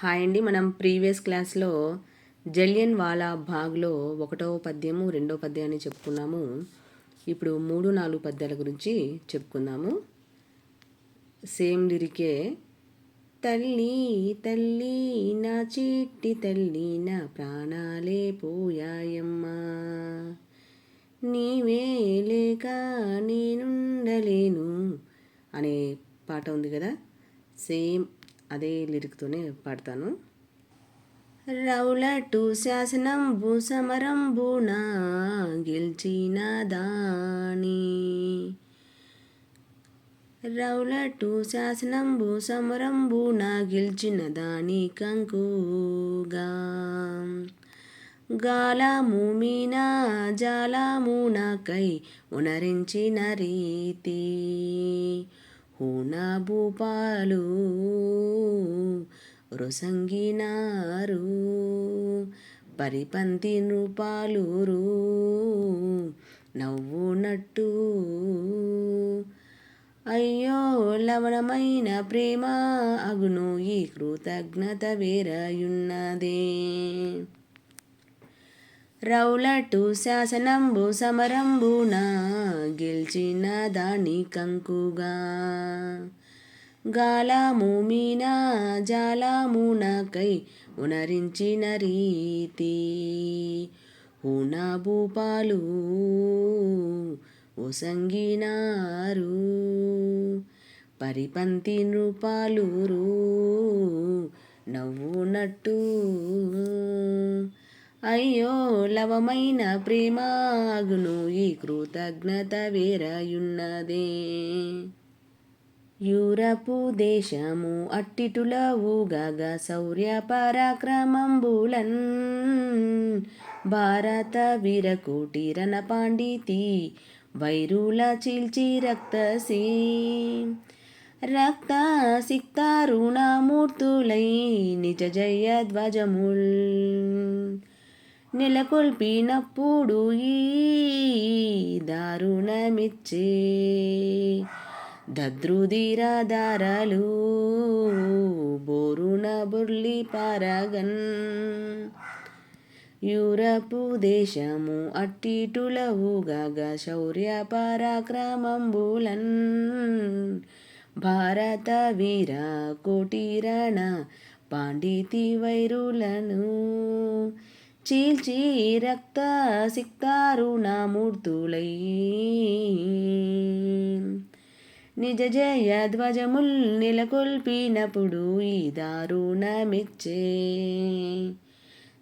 Hi అండి. మనం previous క్లాస్లో జలియన్ వాలా బాగ్లో ఒకటో పద్యము రెండో పద్యాన్ని చెప్పుకున్నాము. ఇప్పుడు మూడు నాలుగు పద్యాల గురించి చెప్పుకుందాము. సేమ్ లిరికే తల్లి తల్లి నా చిట్టి తల్లి నా ప్రాణాలే పోయాయమ్మా. నీవే లేక నేనుండలేను అనే పాట ఉంది కదా. సేమ్ అదే లిరిక్తోనే పాడతాను. రౌలటు భూసమరం సమరంబున గెలిచిన దాని. రౌలటు భూసమరం సమరంబున గెలిచిన దాని కంకుగా. గాలము జాలమునకై ఉనరించిన రీతి. హూన భూపాలు రొసంగినారు. పరిపంతి నృపాలురు నవ్వునట్టు అయ్యో లవణమైన ప్రేమ అగును ఈ కృతజ్ఞత వేరయున్నదే. రౌలటు శాసనంబు సమరంబున గెలిచిన దాని కంకుగా. గాలము మీన జాలమునకై ఉనరించిన రీతి. హున భూపాలు ఒసంగినారు. పరిపంతి నృపాలురు నవ్వునట్టు. అయ్యో లవమైన ప్రేమాగును ఈ కృతజ్ఞత వేరయున్నదే యూరపు దేశము అట్టిటుల ఊగగ శౌర్య పరాక్రమంబులన్ భారత వీరకోటి పాండితి వైరుల చీల్చి రక్తసీ. రక్త సిక్తారుణమూర్తులై నిజ జయ ధ్వజముల్. నెలకొల్పినప్పుడు ఈ దారుణమిచ్చే దద్రుదిరాదారాలు బోరున బుర్లి పారగన్. యూరపు దేశము అట్టిటులవుగా శౌర్య పరాక్రమంబులన్. భారత వీర కోటిరణ పాండితి వైరులను చీల్చి రక్త సిక్తారుణమూర్తులై నిజ జయ ధ్వజముల్ నెలకొల్పినప్పుడు ఈ దారుణమిచ్చే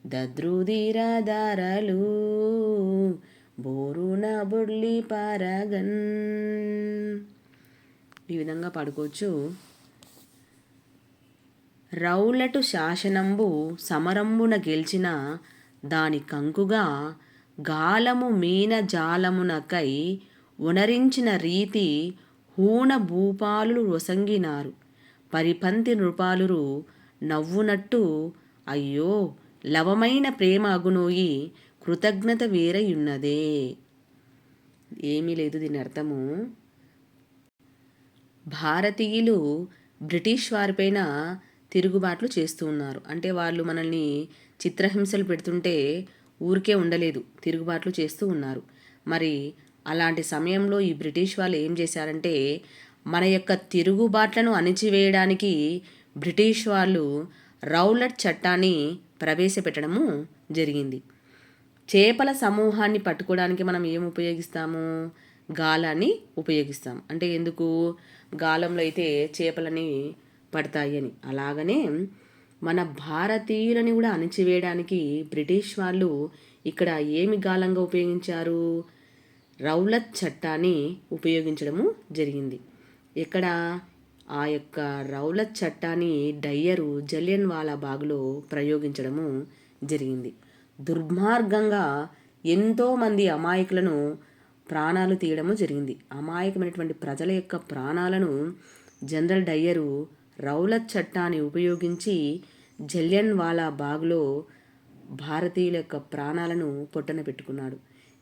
దద్రుదిరాదారాలు బోరున బొడ్లి పారగన్. ఈ విధంగా పాడుకోవచ్చు. రౌలటు శాసనంబు సమరంబున గెలిచిన దాని కంకుగా గాలము మీన జాలమునకై ఉనరించిన రీతి హూణ భూపాలు రొసంగినారు. పరిపంతి నృపాలురు నవ్వునట్టు అయ్యో లవమైన ప్రేమ అగునోయి కృతజ్ఞత వేరయున్నదే. ఏమీ లేదు దీని అర్థము. భారతీయులు బ్రిటిష్ వారిపైన తిరుగుబాట్లు చేస్తూ ఉన్నారు. అంటే వాళ్ళు మనల్ని చిత్రహింసలు పెడుతుంటే ఊరికే ఉండలేదు తిరుగుబాట్లు చేస్తూ ఉన్నారు. మరి అలాంటి సమయంలో ఈ బ్రిటిష్ వాళ్ళు ఏం చేశారంటే మన యొక్క తిరుగుబాట్లను అణిచివేయడానికి బ్రిటిష్ వాళ్ళు రౌలట్ చట్టాన్ని ప్రవేశపెట్టడము జరిగింది. చేపల సమూహాన్ని పట్టుకోవడానికి మనం ఏం ఉపయోగిస్తాము? గాలాన్ని ఉపయోగిస్తాం. అంటే ఎందుకు? గాలంలో అయితే చేపలని పడతాయని అలాగనే మన భారతీయులని కూడా అణిచివేయడానికి బ్రిటిష్ వాళ్ళు ఇక్కడ ఏమి గాలంగా ఉపయోగించారు? రౌలత్ చట్టాన్ని ఉపయోగించడము జరిగింది. ఇక్కడ ఆ యొక్క రౌలత్ చట్టాన్ని డయ్యరు జలియన్ వాలా బాగులో ప్రయోగించడము జరిగింది. దుర్మార్గంగా ఎంతోమంది అమాయకులను ప్రాణాలు తీయడము జరిగింది. అమాయకమైనటువంటి ప్రజల యొక్క ప్రాణాలను జనరల్ డయ్యరు రౌలత్ చట్టాన్ని ఉపయోగించి జలియన్ వాలా బాగ్లో భారతీయుల యొక్క ప్రాణాలను పొట్టన పెట్టుకున్నాడు.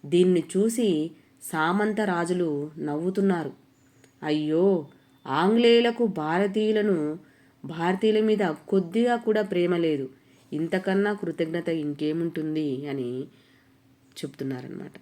దీన్ని చూసి సామంత రాజులు నవ్వుతున్నారు. అయ్యో ఆంగ్లేయులకు భారతీయులను భారతీయుల మీద కొద్దిగా కూడా ప్రేమ లేదు. ఇంతకన్నా కృతజ్ఞత ఇంకేముంటుంది అని చెప్తున్నారనమాట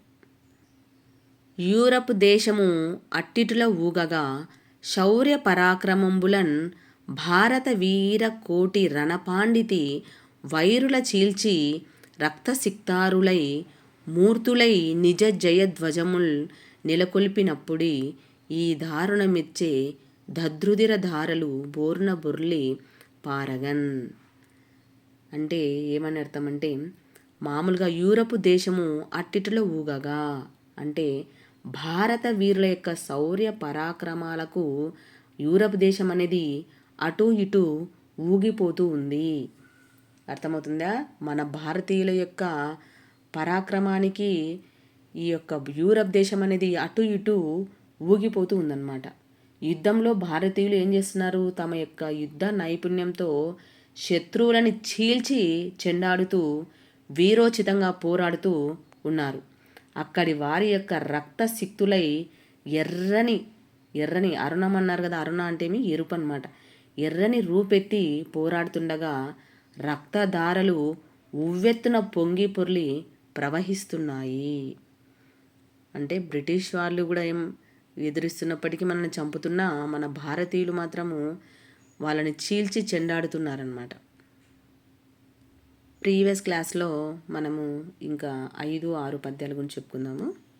యూరప్ దేశము అట్టిటుల ఊగగా శౌర్య పరాక్రమంబులన్ భారత వీర కోటి రణపాండితి వైరుల చీల్చి రక్తసిక్తారులై మూర్తులై నిజ జయధ్వజముల్ నెలకొల్పినప్పుడి ఈ దారుణమిచ్చే దద్రుదిర ధారలు బోర్న బుర్లి పారగన్. అంటే ఏమని అర్థం అంటే మామూలుగా యూరప్ దేశము అట్టిటిలో ఊగగా. అంటే భారత వీరుల యొక్క శౌర్య పరాక్రమాలకు యూరప్ దేశం అనేది అటు ఇటు ఊగిపోతూ ఉంది. అర్థమవుతుందా? మన భారతీయుల యొక్క పరాక్రమానికి ఈ యొక్క యూరప్ దేశం అనేది అటు ఇటు ఊగిపోతూ ఉందన్నమాట. యుద్ధంలో భారతీయులు ఏం చేస్తున్నారు? తమ యొక్క యుద్ధ నైపుణ్యంతో శత్రువులని చీల్చి చెండాడుతూ వీరోచితంగా పోరాడుతూ ఉన్నారు. అక్కడి వారి యొక్క రక్తసిక్తులై ఎర్రని ఎర్రని అరుణం అన్నారు కదా అరుణ అంటేమి ఎరుపు అనమాట ఎర్రని రూపెత్తి పోరాడుతుండగా రక్తధారలు ఉవ్వెత్తున పొంగి పొర్లి ప్రవహిస్తున్నాయి. అంటే బ్రిటిష్ వాళ్ళు కూడా ఏం ఎదురిస్తున్నప్పటికీ మనల్ని చంపుతున్నా మన భారతీయులు మాత్రము వాళ్ళని చీల్చి చెండాడుతున్నారనమాట ప్రీవియస్ క్లాస్లో మనము ఇంకా ఐదు ఆరు పద్యాల గురించి చెప్పుకుందాము.